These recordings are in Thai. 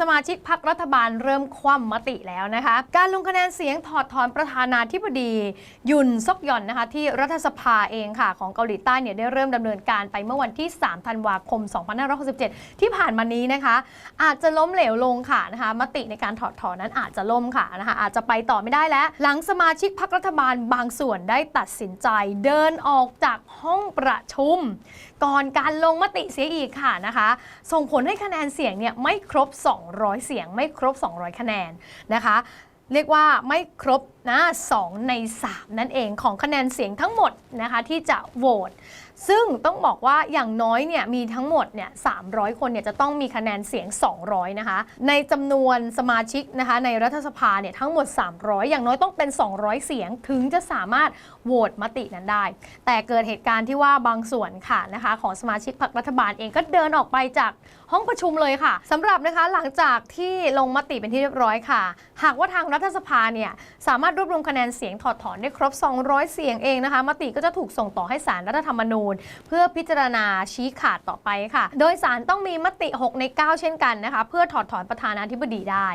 สมาชิกพักรัฐบาลเริ่มคว่ำมติแล้วนะคะ การลงคะแนนเสียงถอดถอนประธานาธิบดี ยุนซอกยอนนะคะที่รัฐสภาเองค่ะ ของเกาหลีใต้เนี่ยได้เริ่มดำเนินการไปเมื่อวันที่ 3 ธันวาคม 2567 ที่ผ่านมานี้นะคะ อาจจะล้มเหลวลงค่ะนะคะมติในการถอดถอนนั้นอาจจะล่มค่ะนะคะอาจจะไปต่อไม่ได้แล้ว หลังสมาชิกพักรัฐบาลบางส่วนได้ตัดสินใจเดินออกจากห้องประชุม ก่อนการลงมติเสียอีกค่ะนะคะ ส่งผลให้คะแนนเสียงเนี่ยไม่ครบ200 เสียง ไม่ครบ 200 คะแนนนะคะ เรียกว่าไม่ครบนะ2ใน 3 นั่นเองของคะแนนเสียงทั้งหมดนะคะที่จะโหวต ซึ่งต้องบอกว่าอย่างน้อยเนี่ยมีทั้งหมดเนี่ย300 คนเนี่ยจะต้องมีคะแนนเสียง 200 นะคะ ในจำนวนสมาชิกนะคะในรัฐสภาเนี่ยทั้งหมด 300 อย่างน้อยต้องเป็น 200 เสียงถึงจะสามารถโหวตมตินั้นได้ แต่เกิดเหตุการณ์ที่ว่าบางส่วนค่ะนะคะของสมาชิกพรรครัฐบาลเองก็เดินออกไปจากห้องประชุมเลยค่ะสำหรับนะคะหลังจากที่ลงมติเป็นที่เรียบร้อยค่ะ หากว่าทางรัฐสภาเนี่ยสามารถรวบรวมคะแนนเสียงถอดถอนได้ครบ 200 เสียงเองนะคะ มติก็จะถูกส่งต่อให้ศาลรัฐธรรมนูญเพื่อพิจารณาชี้ขาดต่อไปค่ะ โดยศาลต้องมีมติ 6 ใน 9 เช่นกันนะคะ เพื่อถอดถอนประธานาธิบดีได้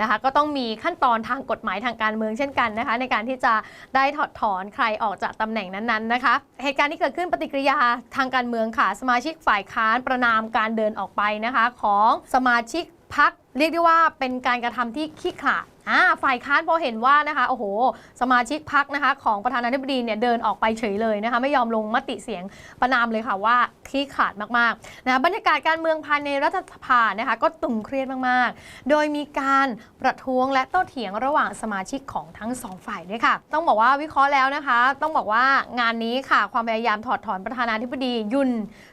นะคะ ก็ต้องมีขั้นตอนทางกฎหมายทางการเมืองเช่นกันนะคะ ในการที่จะได้ถอดถอนใครออกจากตำแหน่งนั้นๆนะคะ เหตุการณ์ที่เกิดขึ้นปฏิกิริยาทางการเมืองค่ะ สมาชิกฝ่ายค้านประนามการเดินออกไปนะคะ ของสมาชิกพัก เรียกได้ว่าเป็นการกระทำที่ขี้ขลาดอ่าฝ่ายค้านพอเห็นว่านะคะโอ้โห สมาชิกพักนะคะ ของประธานาธิบดีเนี่ยเดินออกไปเฉยเลยนะคะ ไม่ยอมลงมติเสียงประนามเลยค่ะว่าขี้ขาดมากๆนะบรรยากาศการเมืองภายในรัฐสภานะคะ ก็ตึงเครียดมากๆ โดยมีการประท้วงและโต้เถียงระหว่างสมาชิกของทั้งสองฝ่ายด้วยค่ะ ต้องบอกว่าวิเคราะห์แล้วนะคะ ต้องบอกว่างานนี้ค่ะ ความพยายามถอดถอนประธานาธิบดียุน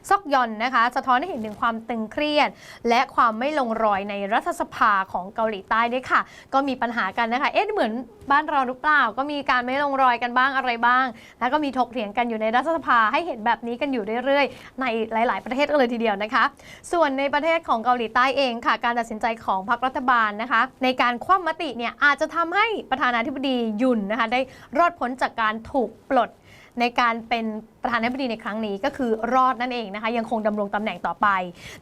ซอกยอนนะคะ สะท้อนให้เห็นถึงความตึงเครียด และความไม่ลงรอยในรัฐสภาของเกาหลีใต้ด้วยค่ะ ก็มีปัญหากันนะคะ เอ๊ะเหมือนบ้านเราหรือเปล่า ก็มีการไม่ลงรอยกันบ้างอะไรบ้าง แล้วก็มีถกเถียงกันอยู่ในรัฐสภาให้เห็นแบบนี้กันอยู่เรื่อยๆ ในหลาย ๆ ประเทศเลยทีเดียวนะคะ ส่วนในประเทศของเกาหลีใต้เองค่ะ การตัดสินใจของพรรครัฐบาลนะคะ ในการคว่ำมติเนี่ยอาจจะทำให้ประธานาธิบดียุนนะคะได้รอดพ้นจากการถูกปลด ในการเป็นประธานาธิบดีในครั้งนี้ก็คือรอดนั่นเองนะคะ ยังคงดำรงตำแหน่งต่อไป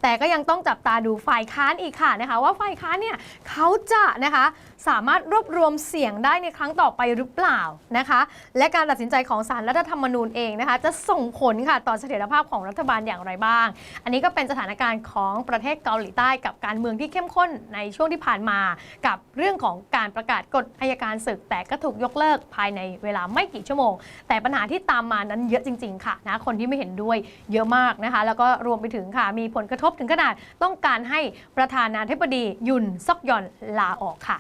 แต่ก็ยังต้องจับตาดูฝ่ายค้านอีกค่ะนะคะ ว่าฝ่ายค้านเนี่ยเขาจะนะคะสามารถรวบรวมเสียงได้ในครั้งต่อไปหรือเปล่านะคะ และการตัดสินใจของศาลรัฐธรรมนูญเองนะคะ จะส่งผลค่ะต่อเสถียรภาพของรัฐบาลอย่างไรบ้าง อันนี้ก็เป็นสถานการณ์ของประเทศเกาหลีใต้กับการเมืองที่เข้มข้นในช่วงที่ผ่านมา กับเรื่องของการประกาศกฎอายการศึก แต่ก็ถูกยกเลิกภายในเวลาไม่กี่ชั่วโมง แต่ปัญหาที่ที่ตามมานั้นเยอะจริง ๆ ค่ะนะคนที่ไม่เห็นด้วยเยอะมากนะคะ แล้วก็รวมไปถึงค่ะ มีผลกระทบถึงขนาดต้องการให้ประธานาธิบดียุนซอกยอนลาออกค่ะ